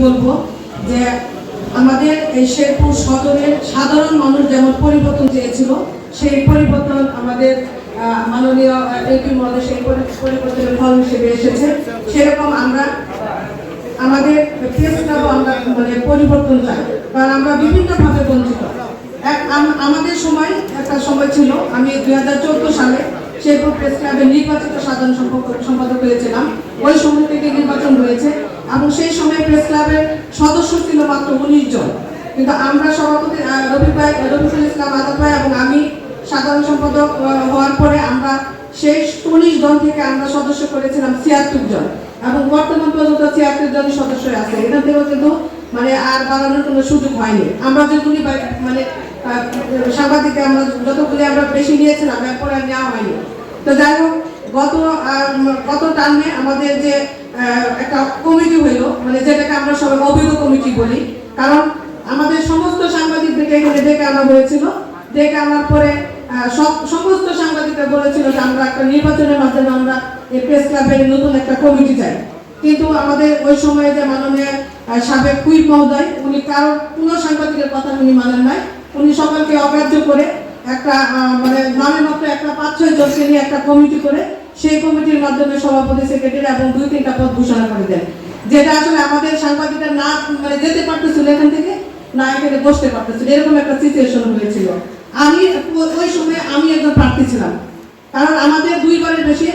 বলব যে আমাদের এই শেরপুর সদরের সাধারণ মানুষ যেমন পরিবর্তন চেয়েছিল, সেই পরিবর্তন আমাদের মাননীয় এপি সেই পরিবর্তনের ফল হিসেবে এসেছে। সেরকম আমরা, আমাদের ক্লাবও আমরা মানে পরিবর্তন চাই, কারণ আমরা বিভিন্নভাবে বঞ্চিত। এক, আম- আমাদের সময় একটা সময় ছিল, আমি দুই হাজার চোদ্দ সালে শেরপুর প্রেস ক্লাবের নির্বাচিত সাধারণ সম্পাদক হয়েছিলাম। ওই সময় থেকে নির্বাচন হয়েছে। এবং সেই সময় প্রেস ক্লাবের সদস্য ছিল মাত্র উনিশ জন। কিন্তু আমরা সভাপতি রবি ভাই রবিকুল ইসলাম আজাদ ভাই এবং আমি সাধারণ সম্পাদক হওয়ার পরে আমরা সেই উনিশ জন থেকে আমরা সদস্য করেছিলাম ছিয়াত্তর জন। এবং বর্তমান পর্যন্ত ছিয়াত্তর জন সদস্য আছে। এখান থেকেও কিন্তু মানে আর বাড়ানোর কোনো সুযোগ হয়নি। আমরা যেগুলি মানে সাংবাদিকে আমরা যতগুলি আমরা বেশি নিয়েছিলাম, এরপরে আর নেওয়া হয়নি। তো যাই হোক, গত গত টার্মে আমাদের যে একটা কমিটি হইল মানে যেটাকে আমরা সবাই অভিজ্ঞ কমিটি বলি। কারণ আমাদের সমস্ত সাংবাদিকদেরকে এখানে ডেকে আনা হয়েছিল। ডেকে আনার পরে সমস্ত সাংবাদিকরা বলেছিল যে আমরা একটা নির্বাচনের মাধ্যমে আমরা এই প্রেস ক্লাবের নতুন একটা কমিটি চাই। কিন্তু আমাদের ওই সময়ে যে মাননীয় সাবেক কুইপ মহোদয়, উনি কারও, কোনো সাংবাদিকের কথা উনি মানেন নাই। উনি সকলকে অগ্রাহ্য করে একটা মানে নামের মাত্র একটা পাঁচ ছয় জনকে নিয়ে একটা কমিটি করে সেই কমিটির মাধ্যমে সভাপতি, সেক্রেটারি এবং দুই, তিনটা পদ ঘোষণা করে দেন। যেটা আসলে আমাদের সাংবাদিকরা না মানে যেতে পারতেছিল এখান থেকে, না এখানে বসতে পারতেছিল। এরকম একটা সিচুয়েশন হয়েছিল। আমি ওই সময় আমি একজন প্রার্থী ছিলাম। কারণ আমাদের দুইবারের বেশি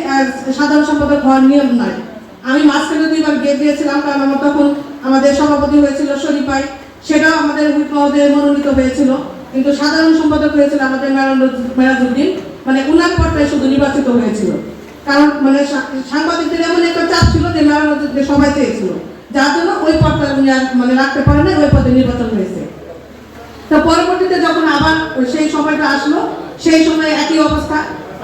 সাধারণ সম্পাদক হওয়ার নিয়ম নাই। আমি মাঝখানে দুইবার গিয়ে দিয়েছিলাম, কারণ আমার তখন আমাদের সভাপতি হয়েছিল শরীফ শরীফাই সেটাও আমাদের মহোদয় মনোনীত হয়েছিল। কিন্তু সাধারণ সম্পাদক হয়েছিল আমাদের মেরাজুদ্দিন মানে উনার পরটাই শুধু নির্বাচিত হয়েছিল। কারণ মানে সাংবাদিকদের এমন একটা চাপ ছিল যে মেরাজুদ্দিন সবাই চেয়েছিল। যার জন্য ওই পদটা মানে রাখতে ওই পদে নির্বাচন হয়েছে। তো পরবর্তীতে যখন আবার সেই সময়টা আসলো, সেই একই অবস্থা।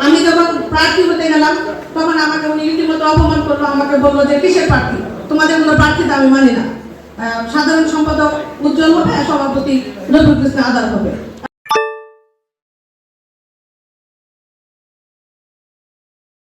আমি যখন প্রার্থী হতে গেলাম, তখন আমাকে উনি রীতিমতো অপমান করল, আমাকে বলল যে, কিসের প্রার্থী? তোমাদের কোনো প্রার্থীতে আমি মানি না। সাধারণ সম্পাদক উজ্জ্বল হবে সভাপতি রবিউল কৃষ্ণ আদার হবে।